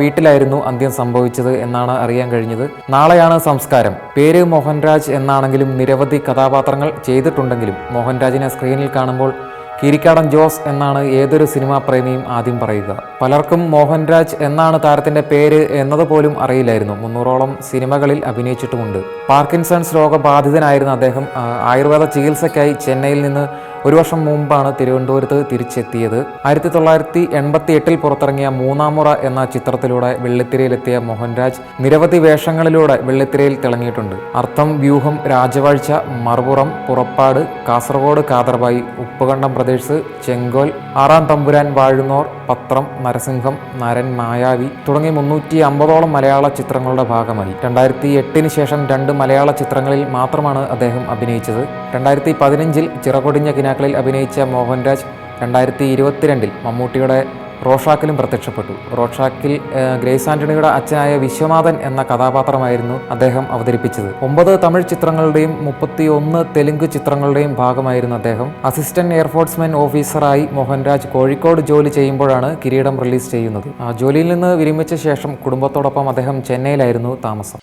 വീട്ടിലായിരുന്നു അന്ത്യം സംഭവിച്ചത് എന്നാണ് അറിയാൻ കഴിഞ്ഞത്. നാളെയാണ് സംസ്കാരം. പേര് മോഹൻരാജ് എന്നാണെങ്കിലും നിരവധി കഥാപാത്രങ്ങൾ ചെയ്തിട്ടുണ്ടെങ്കിലും മോഹൻരാജിനെ സ്ക്രീനിൽ കാണുമ്പോൾ കിരിക്കാടൻ ജോസ് എന്നാണ് ഏതൊരു സിനിമാ പ്രേമിയും ആദ്യം പറയുക. പലർക്കും മോഹൻരാജ് എന്നാണ് താരത്തിന്റെ പേര് എന്നതുപോലും അറിയില്ലായിരുന്നു. മുന്നൂറോളം സിനിമകളിൽ അഭിനയിച്ചിട്ടുമുണ്ട്. പാർക്കിൻസൺസ് രോഗബാധിതനായിരുന്ന അദ്ദേഹം ആയുർവേദ ചികിത്സയ്ക്കായി ചെന്നൈയിൽ നിന്ന് ഒരു വർഷം മുമ്പാണ് തിരുവനന്തപുരത്ത് തിരിച്ചെത്തിയത്. ആയിരത്തി തൊള്ളായിരത്തി എൺപത്തി എട്ടിൽ പുറത്തിറങ്ങിയ മൂന്നാമുറ എന്ന ചിത്രത്തിലൂടെ വെള്ളിത്തിരയിലെത്തിയ മോഹൻരാജ് നിരവധി വേഷങ്ങളിലൂടെ വെള്ളിത്തിരയിൽ തിളങ്ങിയിട്ടുണ്ട്. അർത്ഥം വ്യൂഹം രാജവാഴ്ച മറുപുറം പുറപ്പാട് കാസർഗോഡ് കാതർബായി ഉപ്പുകണ്ടം പ്രദേശ് ചെങ്കോൽ ആറാം തമ്പുരാൻ വാഴുന്നോർ പത്രം നരസിംഹം നരൻ മായാവി തുടങ്ങി മുന്നൂറ്റി അമ്പതോളം മലയാള ചിത്രങ്ങളുടെ ഭാഗമായി. രണ്ടായിരത്തി എട്ടിന് ശേഷം രണ്ട് മലയാള ചിത്രങ്ങളിൽ മാത്രമാണ് അദ്ദേഹം അഭിനയിച്ചത്. രണ്ടായിരത്തി പതിനഞ്ചിൽ ചിറകൊടിഞ്ഞ കിനാക്കളിൽ അഭിനയിച്ച മോഹൻരാജ് രണ്ടായിരത്തി ഇരുപത്തിരണ്ടിൽ മമ്മൂട്ടിയുടെ റോഷാക്കിലും പ്രത്യക്ഷപ്പെട്ടു. റോഷാക്കിൽ ഗ്രേസ് ആന്റണിയുടെ അച്ഛനായ വിശ്വനാഥൻ എന്ന കഥാപാത്രമായിരുന്നു അദ്ദേഹം അവതരിപ്പിച്ചത്. ഒമ്പത് തമിഴ് ചിത്രങ്ങളുടെയും മുപ്പത്തി ഒന്ന് തെലുങ്ക് ചിത്രങ്ങളുടെയും ഭാഗമായിരുന്നു അദ്ദേഹം. അസിസ്റ്റന്റ് എയർഫോഴ്സ്മെൻ ഓഫീസറായി മോഹൻരാജ് കോഴിക്കോട് ജോലി ചെയ്യുമ്പോഴാണ് കിരീടം റിലീസ് ചെയ്യുന്നത്. ജോലിയിൽ നിന്ന് വിരമിച്ച ശേഷം കുടുംബത്തോടൊപ്പം അദ്ദേഹം ചെന്നൈയിലായിരുന്നു താമസം.